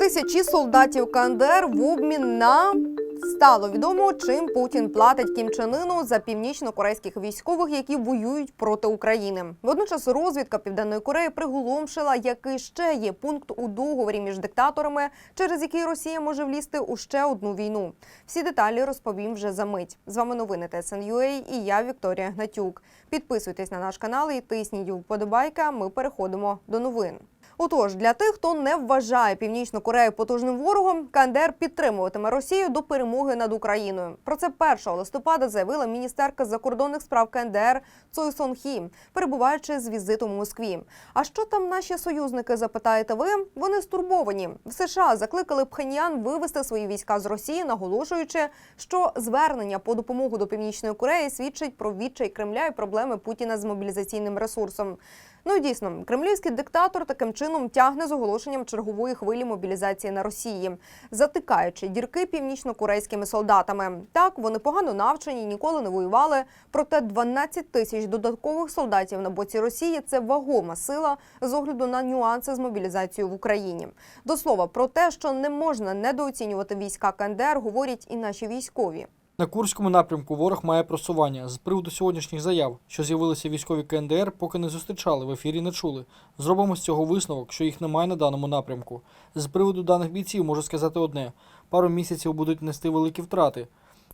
Тисячі солдатів КНДР в обмін на стало відомо, чим Путін платить Кім Чен Ыну за північно-корейських військових, які воюють проти України. Водночас розвідка Південної Кореї приголомшила, який ще є пункт у договорі між диктаторами, через який Росія може влізти у ще одну війну. Всі деталі розповім вже за мить. З вами новини ТСНЮА і я Вікторія Гнатюк. Підписуйтесь на наш канал і тисніть вподобайка. Ми переходимо до новин. Отож, для тих, хто не вважає Північну Корею потужним ворогом, КНДР підтримуватиме Росію до перемоги над Україною. Про це 1 листопада заявила міністерка закордонних справ КНДР Цой Сон Хі, перебуваючи з візитом у Москві. А що там наші союзники? Запитаєте ви? Вони стурбовані. В США закликали Пхеньян вивести свої війська з Росії, наголошуючи, що звернення по допомогу до Північної Кореї свідчить про відчай Кремля і проблеми Путіна з мобілізаційним ресурсом. Ну і дійсно, кремлівський диктатор таким чином тягне з оголошенням чергової хвилі мобілізації на Росії, затикаючи дірки північно-корейськими солдатами. Так вони погано навчені, ніколи не воювали. Проте 12 тисяч додаткових солдатів на боці Росії це вагома сила з огляду на нюанси з мобілізацією в Україні. До слова про те, що не можна недооцінювати війська КНДР, говорять і наші військові. На Курському напрямку ворог має просування. З приводу сьогоднішніх заяв, що з'явилися військові КНДР, поки не зустрічали, в ефірі не чули. Зробимо з цього висновок, що їх немає на даному напрямку. З приводу даних бійців можу сказати одне: пару місяців будуть нести великі втрати,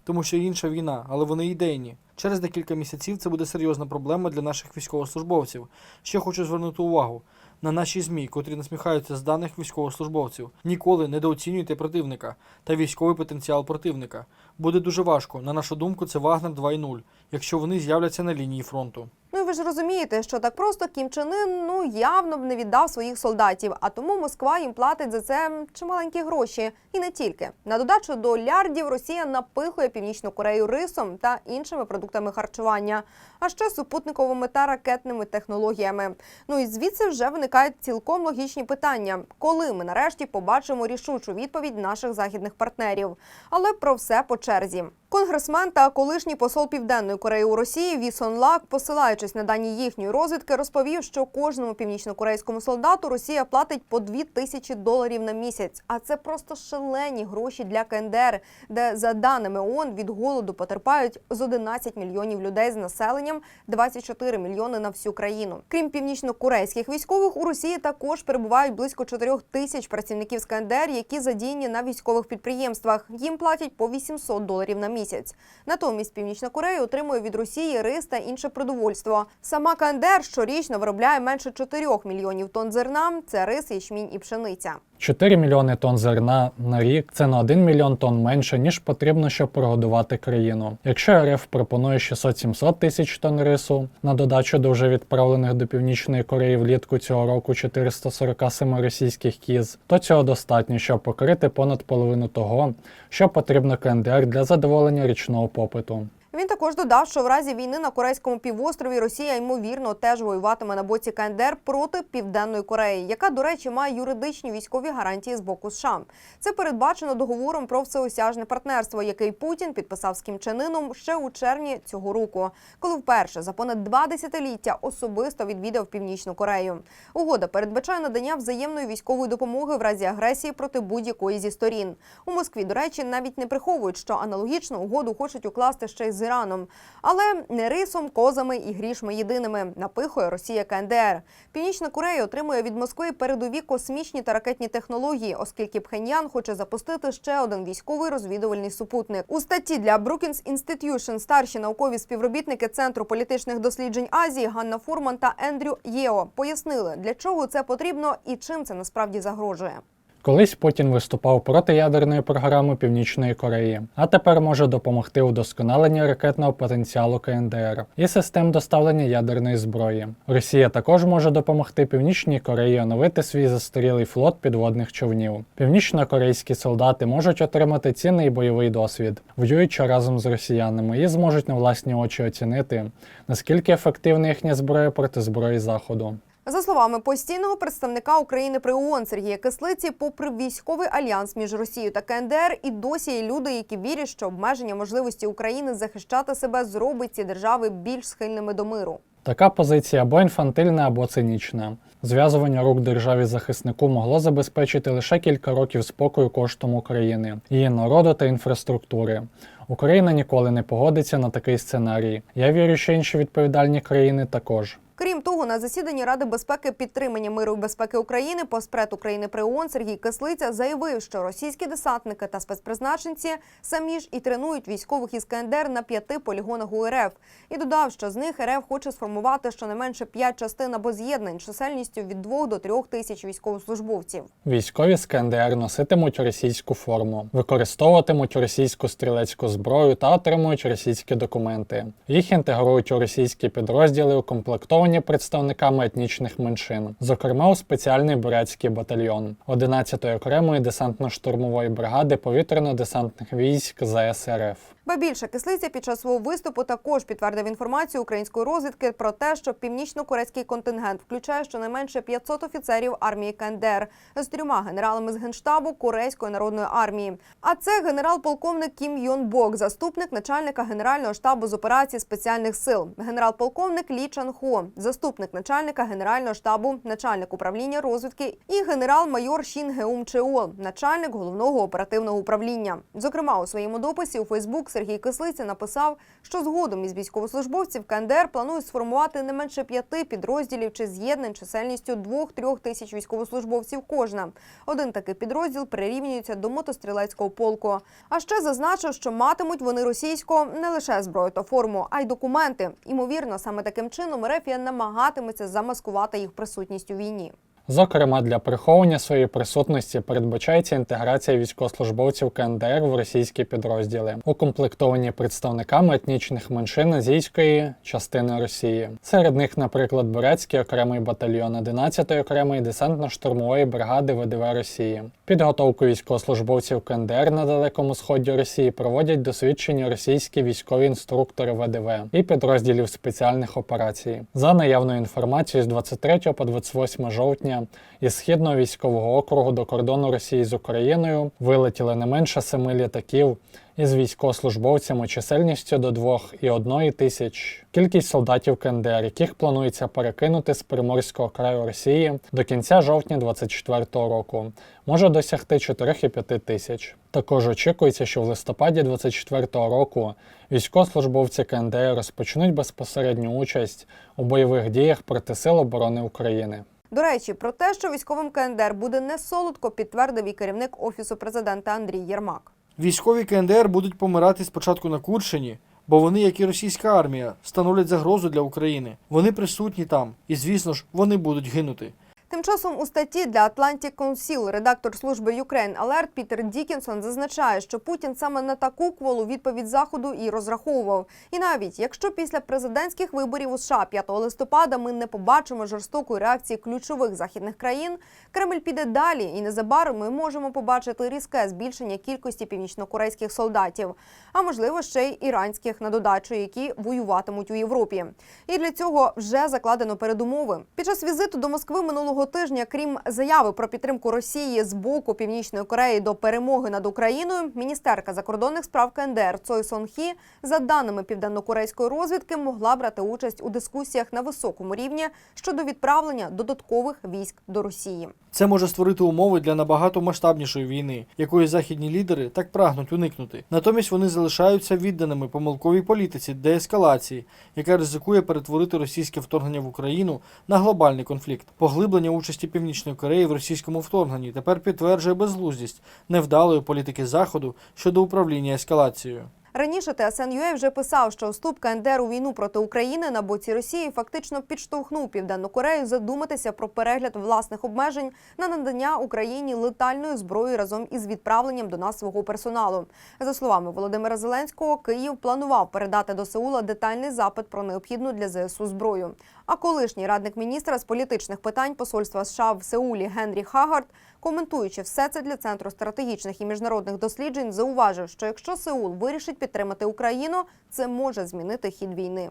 тому що інша війна, але вони ідейні. Через декілька місяців це буде серйозна проблема для наших військовослужбовців. Ще хочу звернути увагу на наші змі, котрі насміхаються з даних військовослужбовців. Ніколи недооцінюйте противника та військовий потенціал противника. Буде дуже важко. На нашу думку, це Вагнер 2.0, якщо вони з'являться на лінії фронту. Ну і ви ж розумієте, що так просто Кім Чен Ын, ну явно б не віддав своїх солдатів, а тому Москва їм платить за це чималенькі гроші. І не тільки на додачу до лярдів Росія напихує північну Корею рисом та іншими продуктами харчування, а ще супутниковими та ракетними технологіями. Ну і звідси вже виникають цілком логічні питання, коли ми нарешті побачимо рішучу відповідь наших західних партнерів. Але про все по черзі. Конгресмен та колишній посол Південної Кореї у Росії Вісон Лак, посилаючись на дані їхньої розвідки, розповів, що кожному північнокорейському солдату Росія платить по 2 тисячі доларів на місяць. А це просто шалені гроші для КНДР, де за даними ООН від голоду потерпають з 11 мільйонів людей з населенням 24 мільйони на всю країну. Крім північнокорейських військових, у Росії також перебувають близько 4 тисяч працівників з КНДР, які задіяні на військових підприємствах. Їм платять по 800 доларів на місяць. Натомість Північна Корея отримує від Росії рис та інше продовольство. Сама КНДР щорічно виробляє менше 4 мільйонів тонн зерна. Це рис, ячмінь і пшениця. 4 мільйони тонн зерна на рік це на 1 мільйон тонн менше, ніж потрібно, щоб прогодувати країну. Якщо РФ пропонує 600-700 тисяч тонн рису на додачу до вже відправлених до Північної Кореї влітку цього року 447 російських кіз, то цього достатньо, щоб покрити понад половину того, що потрібно КНДР для задоволення річного попиту. Він також додав, що в разі війни на Корейському півострові Росія ймовірно теж воюватиме на боці КНДР проти Південної Кореї, яка, до речі, має юридичні військові гарантії з боку США. Це передбачено договором про всеосяжне партнерство, який Путін підписав з Кім Чен Ыном ще у червні цього року, коли вперше за понад два десятиліття особисто відвідав Північну Корею. Угода передбачає надання взаємної військової допомоги в разі агресії проти будь-якої зі сторін. У Москві, до речі, навіть не приховують, що аналогічну угоду хочуть укласти ще й з Іраном, але не рисом, козами і грішми єдиними напихує Росія КНДР. Північна Корея отримує від Москви передові космічні та ракетні технології, оскільки Пхеньян хоче запустити ще один військовий розвідувальний супутник. У статті для Brookings Institution старші наукові співробітники Центру політичних досліджень Азії Ганна Фурман та Ендрю Єо пояснили, для чого це потрібно і чим це насправді загрожує. Колись Путін виступав проти ядерної програми Північної Кореї, а тепер може допомогти удосконаленні ракетного потенціалу КНДР і систем доставлення ядерної зброї. Росія також може допомогти Північній Кореї оновити свій застарілий флот підводних човнів. Північно-корейські солдати можуть отримати цінний бойовий досвід, воюючи разом з росіянами, і зможуть на власні очі оцінити, наскільки ефективна їхня зброя проти зброї заходу. За словами постійного представника України при ООН Сергія Кислиці, попри військовий альянс між Росією та КНДР, і досі є люди, які вірять, що обмеження можливості України захищати себе зробить ці держави більш схильними до миру. Така позиція або інфантильна, або цинічна. Зв'язування рук державі захиснику могло забезпечити лише кілька років спокою коштом України, її народу та інфраструктури. Україна ніколи не погодиться на такий сценарій. Я вірю, що інші відповідальні країни також. Крім того, на засіданні Ради безпеки підтримання миру і безпеки України постпред України при ООН Сергій Кислиця заявив, що російські десантники та спецпризначенці самі ж і тренують військових із КНДР на п'яти полігонах УРФ. І додав, що з них РФ хоче сформувати щонайменше п'ять частин або з'єднань чисельністю від 2 до 3 тисяч військовослужбовців. Військові з КНДР носитимуть російську форму, використовуватимуть російську стрілецьку зброю та отримують російські документи. Їх інтегрують у російські підрозділи, укомплектовані представниками етнічних меншин, зокрема у спеціальний бурятський батальйон 11-ї окремої десантно-штурмової бригади повітряно-десантних військ ЗСРФ. Ба більше кислиця під час свого виступу також підтвердив інформацію української розвідки про те, що північно-корейський контингент включає щонайменше 500 офіцерів армії КНДР з трьома генералами з генштабу Корейської народної армії. А це генерал-полковник Кім Йон Бок, заступник начальника генерального штабу з операцій спеціальних сил, генерал-полковник Лі Чан Хо, заступник начальника генерального штабу, начальник управління розвідки і генерал-майор Шін Геум Чеол, начальник головного оперативного управління. Зокрема, у своєму дописі у Фейсбук Сергій Кислиця написав, що згодом із військовослужбовців КНДР планують сформувати не менше п'яти підрозділів чи з'єднань чисельністю 2-3 тисяч військовослужбовців кожна. Один такий підрозділ прирівнюється до мотострілецького полку. А ще зазначив, що матимуть вони російську не лише зброю та форму, а й документи. Імовірно, саме таким чином Рефія намагатиметься замаскувати їх присутність у війні. Зокрема, для приховування своєї присутності передбачається інтеграція військовослужбовців КНДР в російські підрозділи, укомплектовані представниками етнічних меншин азійської частини Росії. Серед них, наприклад, Бурецький окремий батальйон 11-ї окремої десантно-штурмової бригади ВДВ Росії. Підготовку військовослужбовців КНДР на далекому сході Росії проводять досвідчені російські військові інструктори ВДВ і підрозділів спеціальних операцій. За наявною інформацією, з 23 по 28 жовтня із східного військового округу до кордону Росії з Україною вилетіли не менше семи літаків із військовослужбовцями чисельністю до 2,1 тисяч. Кількість солдатів КНДР, яких планується перекинути з Приморського краю Росії до кінця жовтня 2024 року, може досягти 4,5 тисяч. Також очікується, що в листопаді 2024 року військовослужбовці КНДР розпочнуть безпосередню участь у бойових діях проти Сил оборони України. До речі, про те, що військовим КНДР буде не солодко, підтвердив і керівник офісу президента Андрій Єрмак. Військові КНДР будуть помирати спочатку на Курщині, бо вони, як і російська армія, становлять загрозу для України. Вони присутні там, і звісно ж, вони будуть гинути. Часом у статті для Atlantic Council редактор служби Ukraine Alert Пітер Дікінсон зазначає, що Путін саме на таку кволу відповідь заходу і розраховував. І навіть якщо після президентських виборів у США 5 листопада ми не побачимо жорстокої реакції ключових західних країн, Кремль піде далі, і незабаром ми можемо побачити різке збільшення кількості північнокорейських солдатів, а можливо ще й іранських на додачу, які воюватимуть у Європі. І для цього вже закладено передумови. Під час візиту до Москви минулого тижня, крім заяви про підтримку Росії з боку Північної Кореї до перемоги над Україною, міністерка закордонних справ КНДР Цой Сон Хі, за даними південнокорейської розвідки, могла брати участь у дискусіях на високому рівні щодо відправлення додаткових військ до Росії. Це може створити умови для набагато масштабнішої війни, якої західні лідери так прагнуть уникнути. Натомість вони залишаються відданими помилковій політиці деескалації, яка ризикує перетворити російське вторгнення в Україну на глобальний конфлікт. Поглиблення участі Північної Кореї в російському вторгненні тепер підтверджує безглуздість невдалої політики Заходу щодо управління ескалацією. Раніше ТСН.UA вже писав, що вступ КНДР у війну проти України на боці Росії фактично підштовхнув Південну Корею задуматися про перегляд власних обмежень на надання Україні летальної зброї разом із відправленням до нас свого персоналу. За словами Володимира Зеленського, Київ планував передати до Сеула детальний запит про необхідну для ЗСУ зброю. А колишній радник міністра з політичних питань посольства США в Сеулі Генрі Хагард, коментуючи все це для центру стратегічних і міжнародних досліджень, зауважив, що якщо Сеул вирішить підтримати Україну, це може змінити хід війни.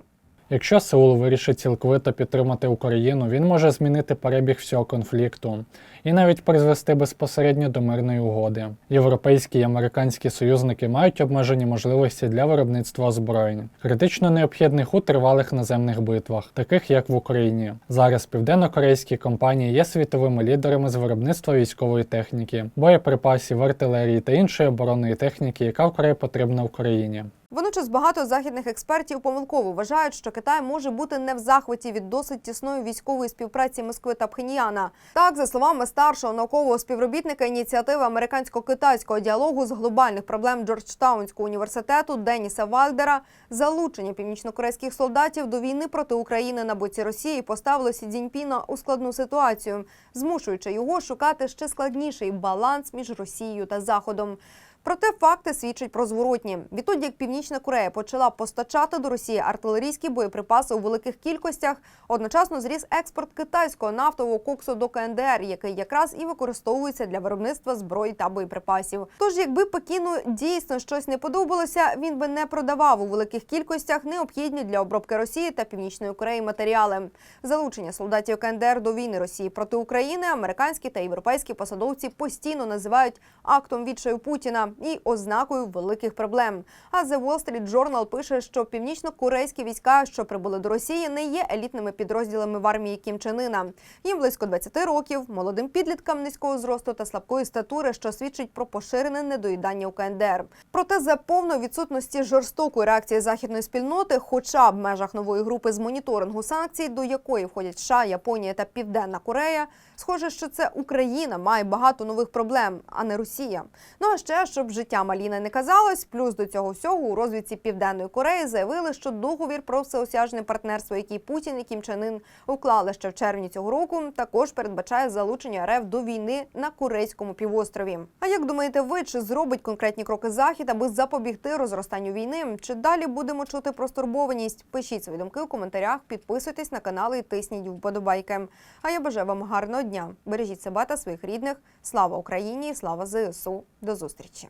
Якщо Сеул вирішить цілковито підтримати Україну, він може змінити перебіг всього конфлікту і навіть призвести безпосередньо до мирної угоди. Європейські і американські союзники мають обмежені можливості для виробництва озброєнь, критично необхідних у тривалих наземних битвах, таких як в Україні. Зараз південно-корейські компанії є світовими лідерами з виробництва військової техніки, боєприпасів, артилерії та іншої оборонної техніки, яка вкрай потрібна Україні. Водночас багато західних експертів помилково вважають, що Китай може бути не в захваті від досить тісної військової співпраці Москви та Пхеньяна. Так, за словами старшого наукового співробітника ініціативи американсько-китайського діалогу з глобальних проблем Джорджтаунського університету Деніса Вальдера, залучення північнокорейських солдатів до війни проти України на боці Росії поставило Сі Цзіньпіна у складну ситуацію, змушуючи його шукати ще складніший баланс між Росією та Заходом. Проте факти свідчать про зворотні. Відтоді, як Північна Корея почала постачати до Росії артилерійські боєприпаси у великих кількостях, одночасно зріс експорт китайського нафтового коксу до КНДР, який якраз і використовується для виробництва зброї та боєприпасів. Тож, якби Пекіну дійсно щось не подобалося, він би не продавав у великих кількостях необхідні для обробки Росії та Північної Кореї матеріали. Залучення солдатів КНДР до війни Росії проти України американські та європейські посадовці постійно називають актом відчаю Путіна і ознакою великих проблем. А The Wall Street Journal пише, що північно-корейські війська, що прибули до Росії, не є елітними підрозділами в армії Кім Чен Іна. Їм близько 20 років, молодим підліткам низького зросту та слабкої статури, що свідчить про поширене недоїдання у КНДР. Проте за повної відсутності жорстокої реакції західної спільноти, хоча б в межах нової групи з моніторингу санкцій, до якої входять США, Японія та Південна Корея, схоже, що це Україна має багато нових проблем, а не Росія. Ну а ще щоб життя Маліна не казалось, плюс до цього всього у розвідці Південної Кореї заявили, що договір про всеосяжне партнерство, який Путін і Кім Чен Ін уклали ще в червні цього року, також передбачає залучення РФ до війни на корейському півострові. А як думаєте, ви чи зробить конкретні кроки захід, аби запобігти розростанню війни? Чи далі будемо чути про стурбованість? Пишіть свої думки у коментарях, підписуйтесь на канал і тисніть вподобайки. А я бажаю вам гарного дня. Бережіть себе та своїх рідних. Слава Україні! Слава ЗСУ! До зустрічі!